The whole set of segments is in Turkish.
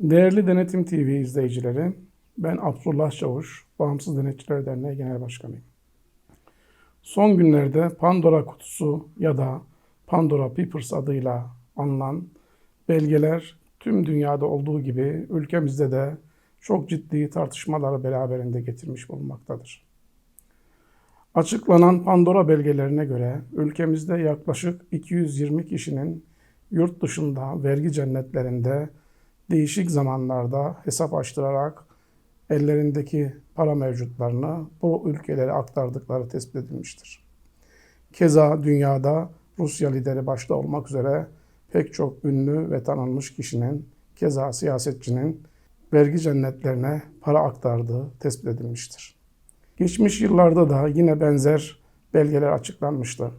Değerli Denetim TV izleyicileri, ben Abdullah Çavuş, Bağımsız Denetçiler Derneği Genel Başkanıyım. Son günlerde Pandora Kutusu ya da Pandora Papers adıyla anılan belgeler tüm dünyada olduğu gibi ülkemizde de çok ciddi tartışmaları beraberinde getirmiş bulunmaktadır. Açıklanan Pandora belgelerine göre ülkemizde yaklaşık 220 kişinin yurt dışında vergi cennetlerinde değişik zamanlarda hesap açtırarak ellerindeki para mevcutlarını bu ülkelere aktardıkları tespit edilmiştir. Keza dünyada Rusya lideri başta olmak üzere pek çok ünlü ve tanınmış kişinin, keza siyasetçinin vergi cennetlerine para aktardığı tespit edilmiştir. Geçmiş yıllarda da yine benzer belgeler açıklanmıştı.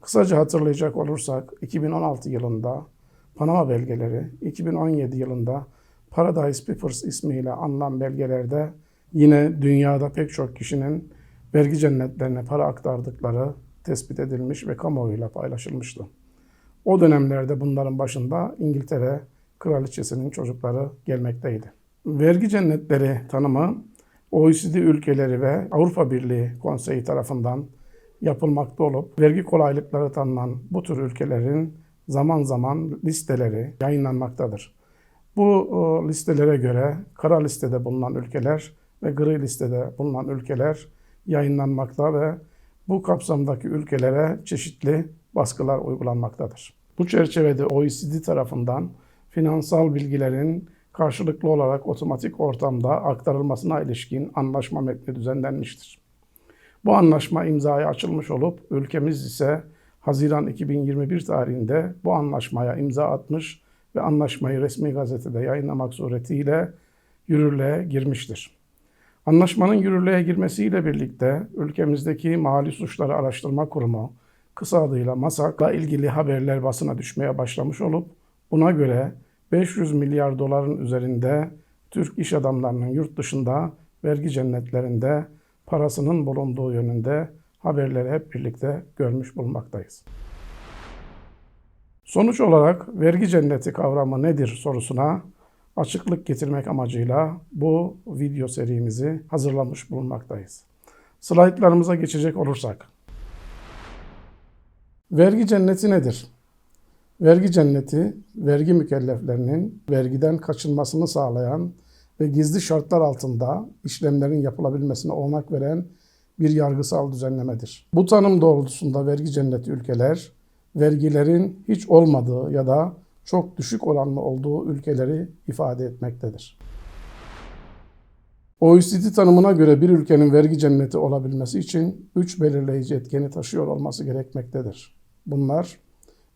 Kısaca hatırlayacak olursak 2016 yılında Panama belgeleri, 2017 yılında Paradise Papers ismiyle anılan belgelerde yine dünyada pek çok kişinin vergi cennetlerine para aktardıkları tespit edilmiş ve kamuoyuyla paylaşılmıştı. O dönemlerde bunların başında İngiltere kraliçesinin çocukları gelmekteydi. Vergi cennetleri tanımı OECD ülkeleri ve Avrupa Birliği Konseyi tarafından yapılmakta olup vergi kolaylıkları tanınan bu tür ülkelerin zaman zaman listeleri yayınlanmaktadır. Bu e, listelere göre kara listede bulunan ülkeler ve gri listede bulunan ülkeler yayınlanmakta ve bu kapsamdaki ülkelere çeşitli baskılar uygulanmaktadır. Bu çerçevede OECD tarafından finansal bilgilerin karşılıklı olarak otomatik ortamda aktarılmasına ilişkin anlaşma metni düzenlenmiştir. Bu anlaşma imzaya açılmış olup ülkemiz ise Haziran 2021 tarihinde bu anlaşmaya imza atmış ve anlaşmayı resmi gazetede yayınlamak suretiyle yürürlüğe girmiştir. Anlaşmanın yürürlüğe girmesiyle birlikte ülkemizdeki Mali Suçları Araştırma Kurumu, kısa adıyla MASAK'la ilgili haberler basına düşmeye başlamış olup buna göre 500 milyar doların üzerinde Türk iş adamlarının yurt dışında vergi cennetlerinde parasının bulunduğu yönünde haberleri hep birlikte görmüş bulunmaktayız. Sonuç olarak vergi cenneti kavramı nedir sorusuna açıklık getirmek amacıyla bu video serimizi hazırlamış bulunmaktayız. Slaytlarımıza geçecek olursak. Vergi cenneti nedir? Vergi cenneti, vergi mükelleflerinin vergiden kaçınmasını sağlayan ve gizli şartlar altında işlemlerin yapılabilmesine olanak veren bir yargısal düzenlemedir. Bu tanım doğrultusunda vergi cenneti ülkeler, vergilerin hiç olmadığı ya da çok düşük oranlı olduğu ülkeleri ifade etmektedir. OECD tanımına göre bir ülkenin vergi cenneti olabilmesi için üç belirleyici etkeni taşıyor olması gerekmektedir. Bunlar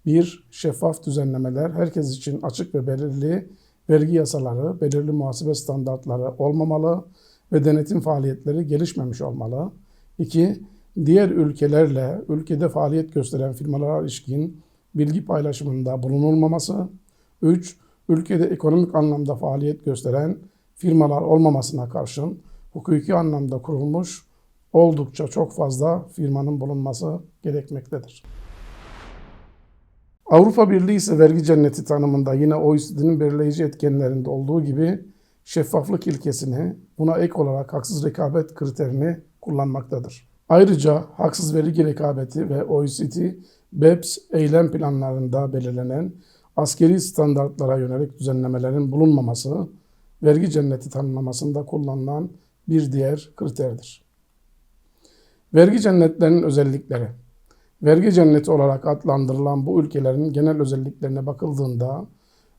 1. Şeffaf düzenlemeler, herkes için açık ve belirli vergi yasaları, belirli muhasebe standartları olmamalı ve denetim faaliyetleri gelişmemiş olmalı. 2. Diğer ülkelerle ülkede faaliyet gösteren firmalara ilişkin bilgi paylaşımında bulunulmaması. 3. Ülkede ekonomik anlamda faaliyet gösteren firmalar olmamasına karşın hukuki anlamda kurulmuş oldukça çok fazla firmanın bulunması gerekmektedir. Avrupa Birliği ise vergi cenneti tanımında yine OECD'nin belirleyici etkenlerinde olduğu gibi şeffaflık ilkesini buna ek olarak haksız rekabet kriterini kullanmaktadır. Ayrıca haksız vergi rekabeti ve OECD BEPS eylem planlarında belirlenen askeri standartlara yönelik düzenlemelerin bulunmaması vergi cenneti tanımlamasında kullanılan bir diğer kriterdir. Vergi cennetlerinin özellikleri Vergi cenneti olarak adlandırılan bu ülkelerin genel özelliklerine bakıldığında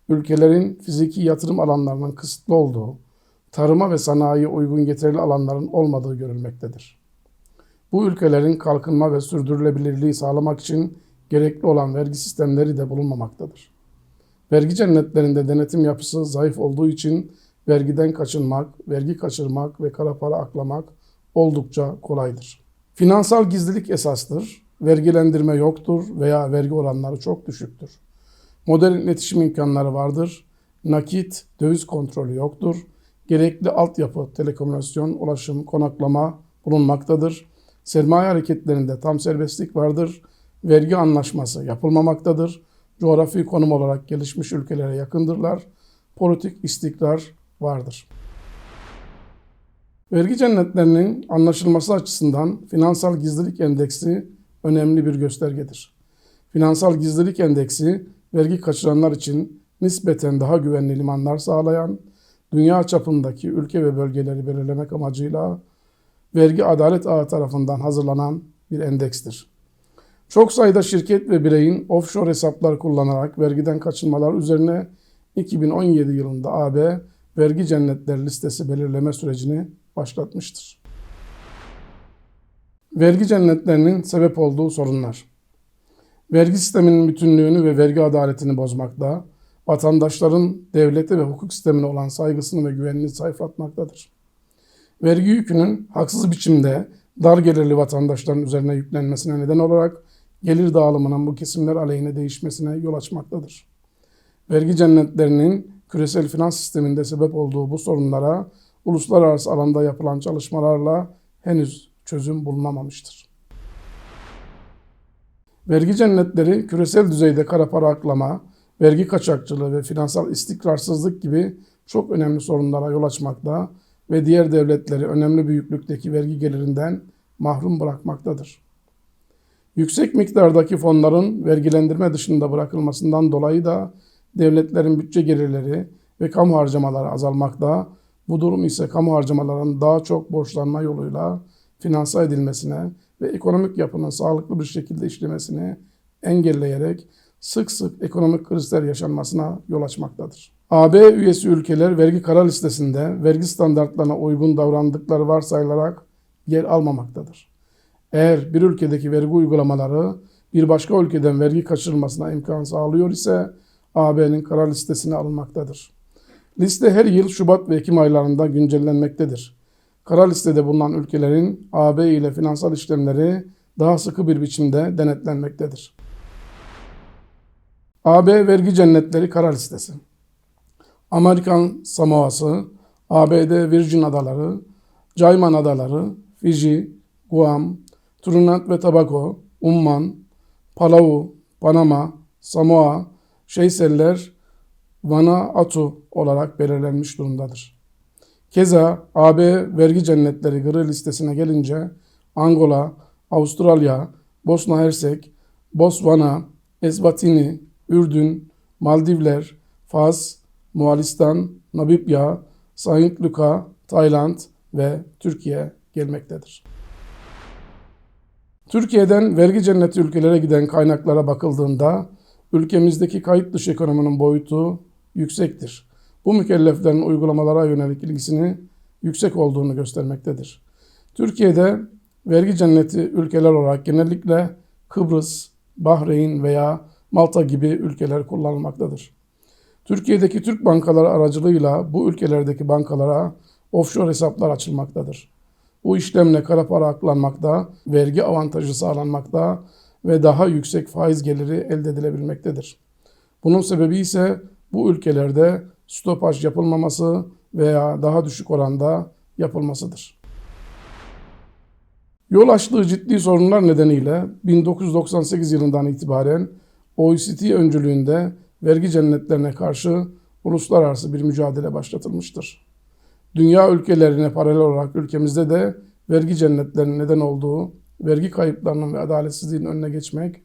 ülkelerin fiziki yatırım alanlarının kısıtlı olduğu, tarıma ve sanayiye uygun getirili alanların olmadığı görülmektedir. Bu ülkelerin kalkınma ve sürdürülebilirliği sağlamak için gerekli olan vergi sistemleri de bulunmamaktadır. Vergi cennetlerinde denetim yapısı zayıf olduğu için vergiden kaçınmak, vergi kaçırmak ve kara para aklamak oldukça kolaydır. Finansal gizlilik esastır vergilendirme yoktur veya vergi oranları çok düşüktür. Modern iletişim imkanları vardır. Nakit, döviz kontrolü yoktur. Gerekli altyapı, telekomünikasyon, ulaşım, konaklama bulunmaktadır. Sermaye hareketlerinde tam serbestlik vardır. Vergi anlaşması yapılmamaktadır. Coğrafi konum olarak gelişmiş ülkelere yakındırlar. politik istikrar vardır. Vergi cennetlerinin anlaşılması açısından finansal gizlilik endeksi önemli bir göstergedir. Finansal gizlilik endeksi vergi kaçıranlar için nispeten daha güvenli limanlar sağlayan, dünya çapındaki ülke ve bölgeleri belirlemek amacıyla vergi adalet ağı tarafından hazırlanan bir endekstir. Çok sayıda şirket ve bireyin offshore hesaplar kullanarak vergiden kaçınmalar üzerine 2017 yılında AB vergi cennetleri listesi belirleme sürecini başlatmıştır. Vergi cennetlerinin sebep olduğu sorunlar. Vergi sisteminin bütünlüğünü ve vergi adaletini bozmakta, vatandaşların devlete ve hukuk sistemine olan saygısını ve güvenini zayıflatmaktadır. Vergi yükünün haksız biçimde dar gelirli vatandaşların üzerine yüklenmesine neden olarak gelir dağılımının bu kesimler aleyhine değişmesine yol açmaktadır. Vergi cennetlerinin küresel finans sisteminde sebep olduğu bu sorunlara uluslararası alanda yapılan çalışmalarla henüz çözüm bulunamamıştır. Vergi cennetleri küresel düzeyde kara para aklama, vergi kaçakçılığı ve finansal istikrarsızlık gibi çok önemli sorunlara yol açmakta ve diğer devletleri önemli büyüklükteki vergi gelirinden mahrum bırakmaktadır. Yüksek miktardaki fonların vergilendirme dışında bırakılmasından dolayı da devletlerin bütçe gelirleri ve kamu harcamaları azalmakta, bu durum ise kamu harcamalarının daha çok borçlanma yoluyla finanse edilmesine ve ekonomik yapının sağlıklı bir şekilde işlemesini engelleyerek sık sık ekonomik krizler yaşanmasına yol açmaktadır. AB üyesi ülkeler vergi kara listesinde vergi standartlarına uygun davrandıkları varsayılarak yer almamaktadır. Eğer bir ülkedeki vergi uygulamaları bir başka ülkeden vergi kaçırılmasına imkan sağlıyor ise AB'nin kara listesine alınmaktadır. Liste her yıl Şubat ve Ekim aylarında güncellenmektedir. Kara listede bulunan ülkelerin AB ile finansal işlemleri daha sıkı bir biçimde denetlenmektedir. AB vergi cennetleri kara listesi. Amerikan Samoası, ABD Virgin Adaları, Cayman Adaları, Fiji, Guam, Trinidad ve Tobago, Umman, Palau, Panama, Samoa, Şeyseller, Vanuatu olarak belirlenmiş durumdadır. Keza AB vergi cennetleri gri listesine gelince Angola, Avustralya, Bosna Hersek, Botswana, Eswatini, Ürdün, Maldivler, Fas, Moğolistan, Namibya, Saint Lucia, Tayland ve Türkiye gelmektedir. Türkiye'den vergi cenneti ülkelere giden kaynaklara bakıldığında ülkemizdeki kayıt dışı ekonominin boyutu yüksektir. Bu mükelleflerin uygulamalara yönelik ilgisini yüksek olduğunu göstermektedir. Türkiye'de vergi cenneti ülkeler olarak genellikle Kıbrıs, Bahreyn veya Malta gibi ülkeler kullanılmaktadır. Türkiye'deki Türk bankaları aracılığıyla bu ülkelerdeki bankalara offshore hesaplar açılmaktadır. Bu işlemle kara para aklanmakta, vergi avantajı sağlanmakta ve daha yüksek faiz geliri elde edilebilmektedir. Bunun sebebi ise bu ülkelerde stopaj yapılmaması veya daha düşük oranda yapılmasıdır. Yol açtığı ciddi sorunlar nedeniyle 1998 yılından itibaren OECD öncülüğünde vergi cennetlerine karşı uluslararası bir mücadele başlatılmıştır. Dünya ülkelerine paralel olarak ülkemizde de vergi cennetlerinin neden olduğu vergi kayıplarının ve adaletsizliğin önüne geçmek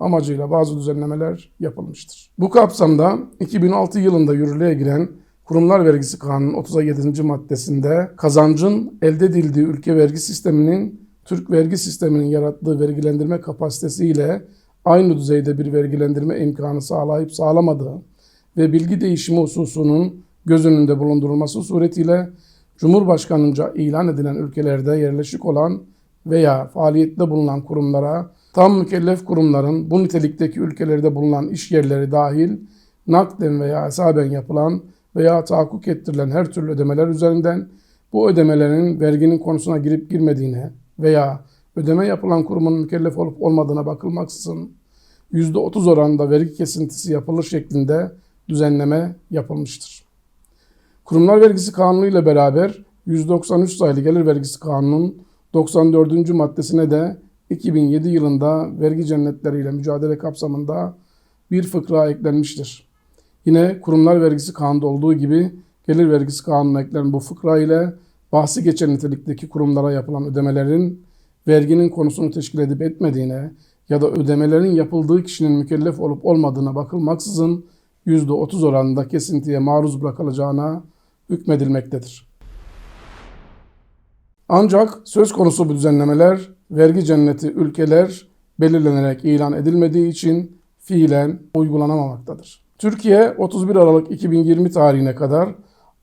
amacıyla bazı düzenlemeler yapılmıştır. Bu kapsamda 2006 yılında yürürlüğe giren Kurumlar Vergisi Kanunu 37. maddesinde kazancın elde edildiği ülke vergi sisteminin Türk vergi sisteminin yarattığı vergilendirme kapasitesiyle aynı düzeyde bir vergilendirme imkanı sağlayıp sağlamadığı ve bilgi değişimi hususunun göz önünde bulundurulması suretiyle Cumhurbaşkanınca ilan edilen ülkelerde yerleşik olan veya faaliyette bulunan kurumlara tam mükellef kurumların bu nitelikteki ülkelerde bulunan iş yerleri dahil nakden veya hesaben yapılan veya tahakkuk ettirilen her türlü ödemeler üzerinden bu ödemelerin verginin konusuna girip girmediğine veya ödeme yapılan kurumun mükellef olup olmadığına bakılmaksızın %30 oranında vergi kesintisi yapılır şeklinde düzenleme yapılmıştır. Kurumlar Vergisi Kanunu ile beraber 193 sayılı Gelir Vergisi Kanunu'nun 94. maddesine de 2007 yılında vergi cennetleriyle mücadele kapsamında bir fıkra eklenmiştir. Yine kurumlar vergisi kanunda olduğu gibi gelir vergisi kanununa eklenen bu fıkra ile bahsi geçen nitelikteki kurumlara yapılan ödemelerin verginin konusunu teşkil edip etmediğine ya da ödemelerin yapıldığı kişinin mükellef olup olmadığına bakılmaksızın %30 oranında kesintiye maruz bırakılacağına hükmedilmektedir. Ancak söz konusu bu düzenlemeler vergi cenneti ülkeler belirlenerek ilan edilmediği için fiilen uygulanamamaktadır. Türkiye 31 Aralık 2020 tarihine kadar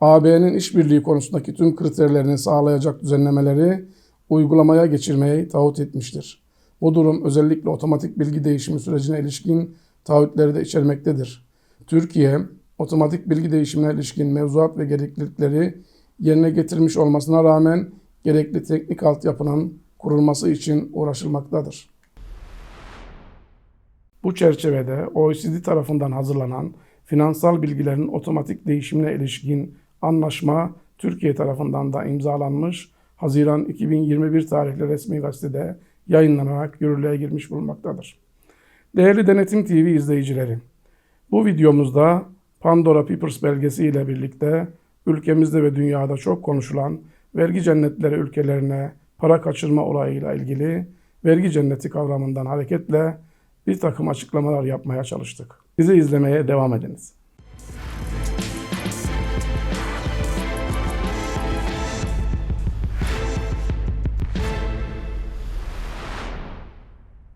AB'nin işbirliği konusundaki tüm kriterlerini sağlayacak düzenlemeleri uygulamaya geçirmeyi taahhüt etmiştir. Bu durum özellikle otomatik bilgi değişimi sürecine ilişkin taahhütleri de içermektedir. Türkiye, otomatik bilgi değişimine ilişkin mevzuat ve gereklilikleri yerine getirmiş olmasına rağmen gerekli teknik altyapının kurulması için uğraşılmaktadır. Bu çerçevede OECD tarafından hazırlanan finansal bilgilerin otomatik değişimine ilişkin anlaşma Türkiye tarafından da imzalanmış, Haziran 2021 tarihli resmi gazetede yayınlanarak yürürlüğe girmiş bulunmaktadır. Değerli Denetim TV izleyicileri, bu videomuzda Pandora Papers belgesi ile birlikte ülkemizde ve dünyada çok konuşulan vergi cennetleri ülkelerine para kaçırma olayıyla ilgili vergi cenneti kavramından hareketle bir takım açıklamalar yapmaya çalıştık. Bizi izlemeye devam ediniz.